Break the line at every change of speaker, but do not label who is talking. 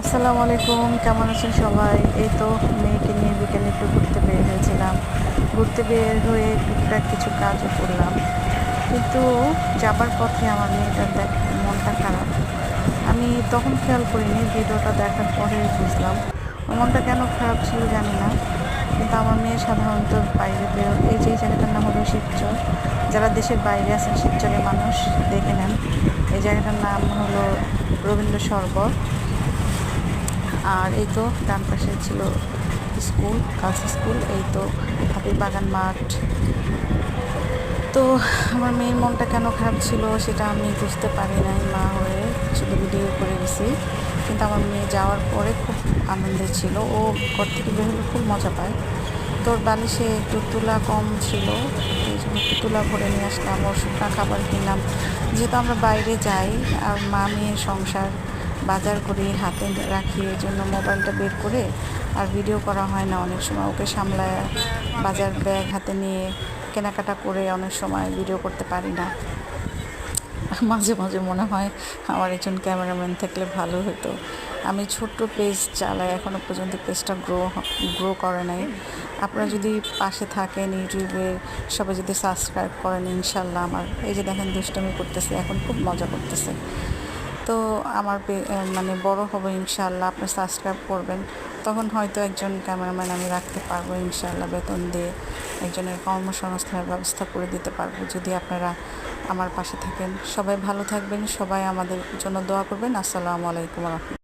আসসালামু আলাইকুম, কেমন আছেন সবাই? এই তো মেয়েকে নিয়ে বিকেলে একটু ঘুরতে বের হয়েছিলাম। ঘুরতে বের হয়ে টুকটাক কিছু কাজও করলাম। কিন্তু যাবার পথে আমার মেয়েটার দেখ, মনটা খারাপ। আমি তখন খেয়াল করিনি, ভিডিওটা দেখার পরে বুঝলাম। মনটা কেন খারাপ ছিল জানি না। কিন্তু আমার মেয়ে সাধারণত বাইরে বেরো এই যে জায়গাটার নাম হলো শিবচর। যারা দেশের বাইরে আছেন, শিবচরের মানুষ, দেখে নেন। এই জায়গাটার নাম হলো রবীন্দ্র সরোবর। আর এই তো ডান পাশে ছিল স্কুল গার্লস স্কুল এই তো হাতির বাগান মাঠ। তো আমার মেয়ের মনটা কেন খারাপ ছিল সেটা আমি বুঝতে পারি নাই মা হয়ে, শুধু ভিডিও করে গেছি। কিন্তু আমার মেয়ে যাওয়ার পরে খুব আনন্দে ছিল। ও ঘর থেকে বের হলে খুব মজা পায়। তোর বালিশে একটু তুলা কম ছিল, এই জন্য একটু তুলা ভরে নিয়ে আসলাম ওর খাবার কিনলাম। যেহেতু আমরা বাইরে যাই, আর মা মেয়ের সংসার বাজার করি হাতে রাখি, এই জন্য মোবাইলটা বের করে আর ভিডিও করা হয় না অনেক সময়। ওকে সামলায়, বাজার ব্যাগ হাতে নিয়ে কেনাকাটা করে অনেক সময় ভিডিও করতে পারি না। মাঝে মাঝে মনে হয় আমার একজন ক্যামেরাম্যান থাকলে ভালো হতো। আমি ছোট্ট পেজ চালাই এখনও পর্যন্ত পেজটা গ্রো গ্রো করে নাই। আপনারা যদি পাশে থাকেন ইউটিউবে, সবাই যদি সাবস্ক্রাইব করেন, ইনশাল্লাহ আমার, এই যে দেখেন দুষ্টমি করতেছে, এখন খুব মজা করতেছে। তো আমার মানে বড় হবে ইনশাল্লাহ আপনি সাবস্ক্রাইব করবেন। তখন হয়তো একজন ক্যামেরাম্যান আমি রাখতে পারব ইনশাল্লাহ বেতন দিয়ে একজনের কর্মসংস্থানের ব্যবস্থা করে দিতে পারব, যদি আপনারা আমার পাশে থাকেন। সবাই ভালো থাকবেন, সবাই আমাদের জন্য দোয়া করবেন। আসসালামু আলাইকুম রহমতুল্লাহ।